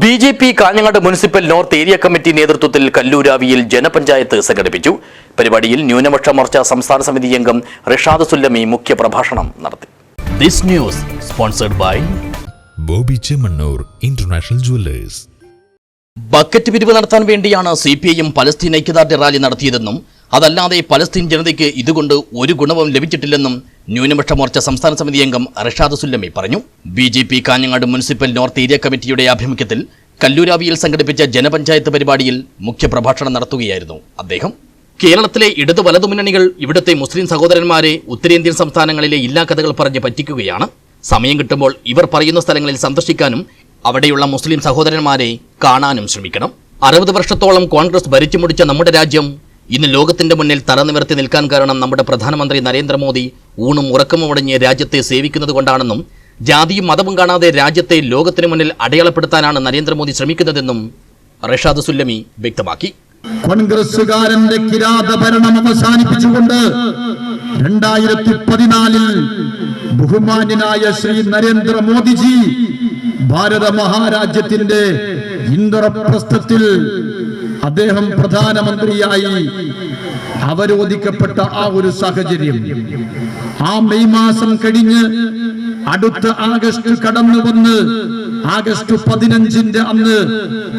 B J P Kanhangad municipal north area committee നേതൃത്വത്തിൽ കല്ലൂരാവിയിൽ ജനപഞ്ചായത്ത് സംഘടിപ്പിച്ചു. പരിപാടിയിൽ ന്യൂനപക്ഷ മോർച്ച സംസ്ഥാന സമിതി അംഗം റിഷാദ് സുല്ലമി മുഖ്യ പ്രഭാഷണം നടത്തി. This news sponsored by Bobby Chemmanur international jewellers. Bucket പിരിവ് നടത്താൻ വേണ്ടിയാണ് സി പി ഐഎം പലസ്തീൻ ഐക്യദാർഢ്യ റാലി നടത്തിയതെന്നും അതല്ലാതെ പലസ്തീൻ ജനതയ്ക്ക് ഇതുകൊണ്ട് ഒരു ഗുണവും ലഭിച്ചിട്ടില്ലെന്നും ന്യൂനപക്ഷ മോർച്ച സംസ്ഥാന സമിതി അംഗം റഷാദ് സുല്ലമി പറഞ്ഞു. B J P Kanhangad municipal north area കമ്മിറ്റിയുടെ ആഭിമുഖ്യത്തിൽ കല്ലൂരാവിയിൽ സംഘടിപ്പിച്ച ജനപഞ്ചായത്ത് പരിപാടിയിൽ മുഖ്യപ്രഭാഷണം നടത്തുകയായിരുന്നു അദ്ദേഹം. കേരളത്തിലെ ഇടതു വലതു മുന്നണികൾ ഇവിടുത്തെ മുസ്ലിം സഹോദരന്മാരെ ഉത്തരേന്ത്യൻ സംസ്ഥാനങ്ങളിലെ ഇല്ലാ കഥകൾ പറഞ്ഞ് പറ്റിക്കുകയാണ്. സമയം കിട്ടുമ്പോൾ ഇവർ പറയുന്ന സ്ഥലങ്ങളിൽ സന്ദർശിക്കാനും അവിടെയുള്ള മുസ്ലിം സഹോദരന്മാരെ കാണാനും ശ്രമിക്കണം. അറുപത് വർഷത്തോളം കോൺഗ്രസ് ഭരിച്ചു മുടിച്ച നമ്മുടെ രാജ്യം ഇന്ന് ലോകത്തിന്റെ മുന്നിൽ തലനിവർത്തി നിൽക്കാൻ കാരണം നമ്മുടെ പ്രധാനമന്ത്രി നരേന്ദ്രമോദി ഊണും ഉറക്കമോ ഉടഞ്ഞ് രാജ്യത്തെ സേവിക്കുന്നത് കൊണ്ടാണെന്നും ജാതിയും മതവും കാണാതെ രാജ്യത്തെ ലോകത്തിന് മുന്നിൽ അടയാളപ്പെടുത്താനാണ് നരേന്ദ്രമോദി ശ്രമിക്കുന്നതെന്നും റഷാദ് സുല്ലമി വ്യക്തമാക്കി. കോൺഗ്രസുകാരന്റെ കിരാത ഭരണം അവസാനിപ്പിച്ചുകൊണ്ട് രണ്ടായിരത്തി പതിനാലിൽ ബഹുമാന്യനായ ശ്രീ നരേന്ദ്രമോദിജി ഭാരത മഹാരാജ്യത്തിന്റെ ഇന്ദ്രപ്രസ്ഥത്തിൽ അദ്ദേഹം പ്രധാനമന്ത്രിയായി അവരോധിക്കപ്പെട്ട ആ ഒരു സാഹചര്യം. ആ മെയ് മാസം കഴിഞ്ഞ് അടുത്ത ആഗസ്റ്റ് കടന്നു വന്ന് ആഗസ്റ്റ് പതിനഞ്ചിന്റെ അന്ന്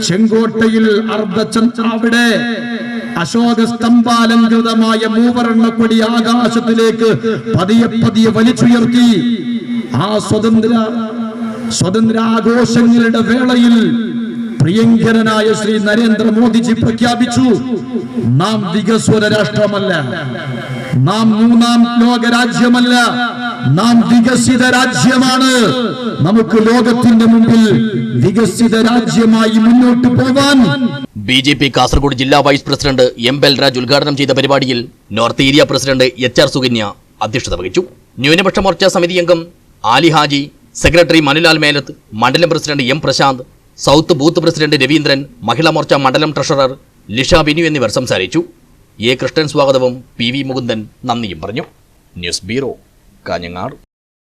ചെങ്കോട്ടയിൽ അർദ്ധചന്ദ്രാവിടെ അശോക സ്തംഭാലങ്കൃതമായ മൂവർണക്കൊടി ആകാശത്തിലേക്ക് പതിയെ പതിയെ വലിച്ചുയർത്തി. ആ സ്വതന്ത്ര സ്വതന്ത്രാഘോഷങ്ങളുടെ വേളയിൽ പ്രിയങ്കരനായ ശ്രീ നരേന്ദ്രമോദിജി പ്രഖ്യാപിച്ചു നാം വികസ്വര രാഷ്ട്രമല്ല. നാം മൂന്നാം ലോക രാജ്യമല്ല നാം വികസിത രാജ്യമാണ്. നമുക്ക് ലോകത്തിന്റെ മുമ്പിൽ വികസിത രാജ്യമായി മുന്നോട്ട് പോകാൻ ബി ജെ പി കാസർഗോഡ് ജില്ലാ വൈസ് പ്രസിഡന്റ് എം ബൽരാജ് ഉദ്ഘാടനം ചെയ്ത പരിപാടിയിൽ north area president H R Sukanya അധ്യക്ഷത വഹിച്ചു. ന്യൂനപക്ഷ മോർച്ച സമിതി അംഗം ആലി ഹാജി സെക്രട്ടറി മനുലാൽ മേലത്ത് മണ്ഡലം president M Prashanth south booth president Raveendran Mahila Morcha മണ്ഡലം ട്രഷറർ ലിഷ ബിനു എന്നിവർ സംസാരിച്ചു. എ കൃഷ്ണൻ സ്വാഗതവും പി വി മുകുന്ദൻ നന്ദിയും പറഞ്ഞു. News bureau Kanhangad.